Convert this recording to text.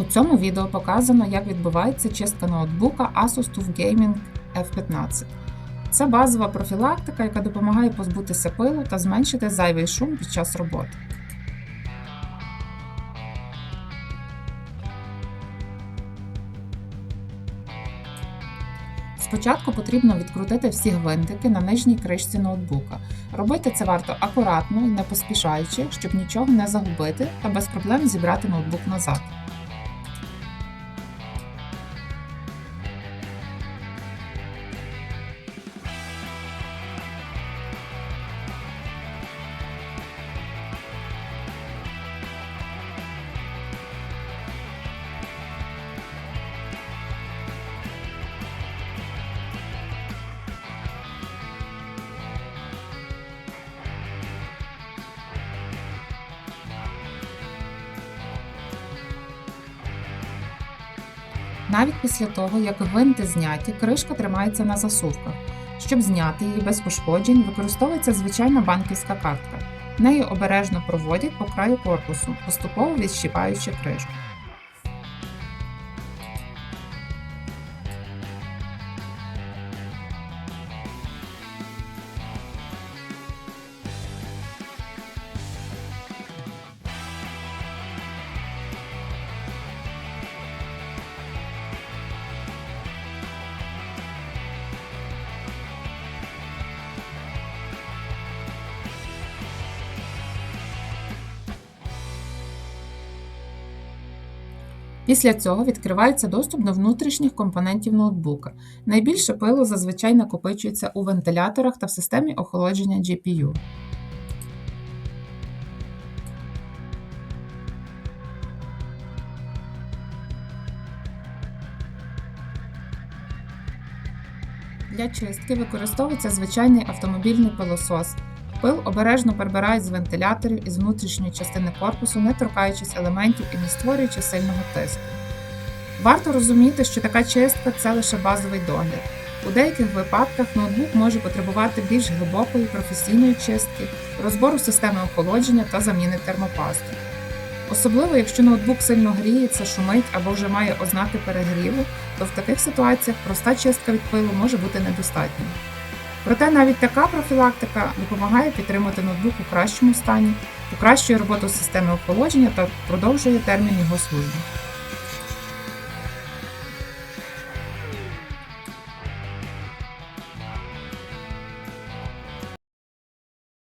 У цьому відео показано, як відбувається чистка ноутбука Asus TUF Gaming F15. Це базова профілактика, яка допомагає позбутися пилу та зменшити зайвий шум під час роботи. Спочатку потрібно відкрутити всі гвинтики на нижній кришці ноутбука. Робити це варто акуратно і не поспішаючи, щоб нічого не загубити та без проблем зібрати ноутбук назад. Навіть після того, як гвинти зняті, кришка тримається на засувках. Щоб зняти її без пошкоджень, використовується звичайна банківська картка. Нею обережно проводять по краю корпусу, поступово відщіпаючи кришку. Після цього відкривається доступ до внутрішніх компонентів ноутбука. Найбільше пилу зазвичай накопичується у вентиляторах та в системі охолодження GPU. Для чистки використовується звичайний автомобільний пилосос. Пил обережно прибирають з вентиляторів із внутрішньої частини корпусу, не торкаючись елементів і не створюючи сильного тиску. Варто розуміти, що така чистка це лише базовий догляд. У деяких випадках ноутбук може потребувати більш глибокої професійної чистки, розбору системи охолодження та заміни термопасти. Особливо, якщо ноутбук сильно гріється, шумить або вже має ознаки перегріву, то в таких ситуаціях проста чистка від пилу може бути недостатньою. Проте навіть така профілактика допомагає підтримати ноутбук у кращому стані, покращує роботу системи охолодження та продовжує термін його служби.